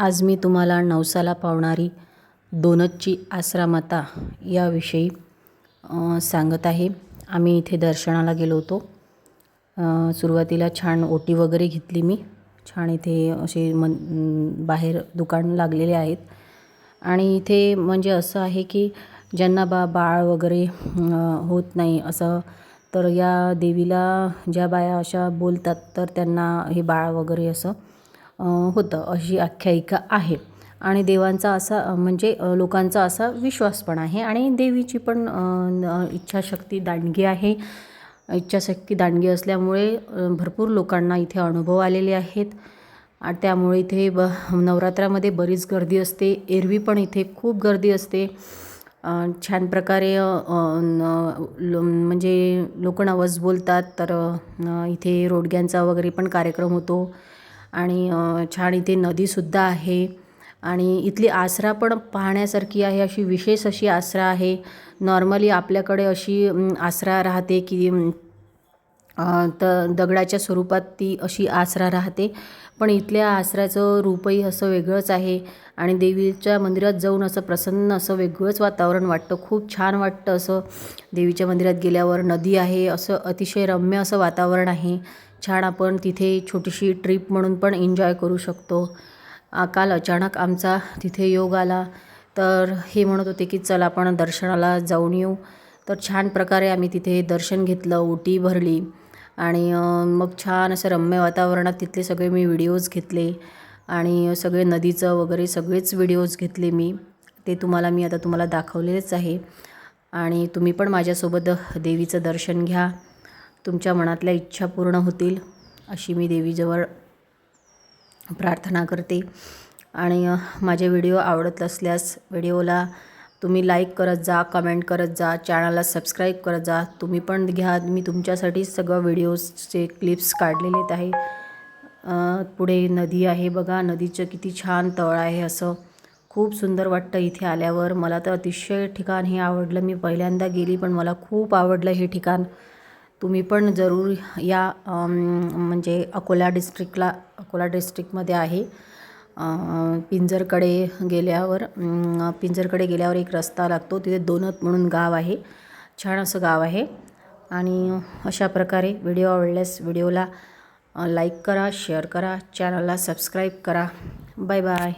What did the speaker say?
आज मी तुम्हाला नवसाला पावणारी दोनतची आश्रामाता याविषयी सांगत आहे. आम्ही इथे दर्शनाला गेलो होतो. सुरुवातीला छान ओटी वगैरे घेतली मी. छान इथे असे मन बाहेर दुकान लागलेले आहेत. आणि इथे म्हणजे असं आहे की ज्यांना बा बाळ वगैरे होत नाही असं तर या देवीला ज्या बाया अशा बोलतात तर त्यांना हे बाळ वगैरे असं होतं अशी आख्यायिका आहे. आणि देवांचा असा म्हणजे लोकांचा असा विश्वास पण आहे. आणि देवीची पण इच्छाशक्ती दांडगी आहे. इच्छाशक्ती दांडगी असल्यामुळे भरपूर लोकांना इथे अनुभव आलेले आहेत. आणि त्यामुळे इथे ब नवरात्रामध्ये बरीच गर्दी असते. एरवी पण इथे खूप गर्दी असते. छान प्रकारे न- लो- म्हणजे लोक नवस बोलतात. तर इथे रोडग्यांचा वगैरे पण कार्यक्रम होतो. आणि छान इथे नदीसुद्धा आहे. आणि इथली आसरा पण पाहण्यासारखी आहे अशी विशेष अशी आसरा आहे. नॉर्मली आपल्याकडे अशी आसरा राहते की तर दगडाच्या स्वरूपात ती अशी आसरा राहते. पण इथल्या आसऱ्याचं रूपही असं वेगळंच आहे आणि देवीच्या मंदिरात जाऊन असं प्रसन्न असं वेगळंच वातावरण वाटतं. खूप छान वाटतं असं देवीच्या मंदिरात गेल्यावर. नदी आहे असं अतिशय रम्य असं वातावरण आहे. छान आपण तिथे छोटीशी ट्रिप म्हणून पण एन्जॉय करू शकतो. काल अचानक आमचा तिथे योग आला. तर हे म्हणत होते की चल आपण दर्शनाला जाऊन येऊ. तर छान प्रकारे आम्ही तिथे दर्शन घेतलं ओटी भरली आणि मग छान असं रम्य वातावरणात तिथले सगळे मी व्हिडिओज घेतले आणि सगळे नदीचं वगैरे सगळेच व्हिडिओज घेतले मी. ते तुम्हाला मी आता तुम्हाला दाखवलेलेच आहे. आणि तुम्ही पण माझ्यासोबत देवीचं दर्शन घ्या. तुमच्या मनातल्या इच्छा पूर्ण होतील अशी मी देवीजवळ प्रार्थना करते. आणि माझे व्हिडिओ आवडत असल्यास व्हिडिओला तुम्ही लाईक करत जा कमेंट करत जा चॅनलला सबस्क्राईब करत जा. तुम्ही पण घ्या. मी तुमच्यासाठी सगळं व्हिडिओजचे क्लिप्स काढलेले आहे पुढे नदी आहे बघा. नदीचं किती छान तळ आहे असं. खूप सुंदर वाटतं इथे आल्यावर. मला तर अतिशय ठिकाण हे आवडलं. मी पहिल्यांदा गेली पण मला खूप आवडलं हे ठिकाण. तुम्ही पण जरूर या म्हणजे अकोला डिस्ट्रिक्टला अकोला डिस्ट्रिक्टमध्ये आहे. पिंजरकडे गेल्यावर पिंजरकडे गेल्यावर एक रस्ता लागतो. तिथे दोनत म्हणून गाव आहे. छान असं गाव आहे. आणि अशा प्रकारे व्हिडिओ आवडल्यास व्हिडिओला लाईक करा शेअर करा चॅनलला सबस्क्राईब करा. Bye bye.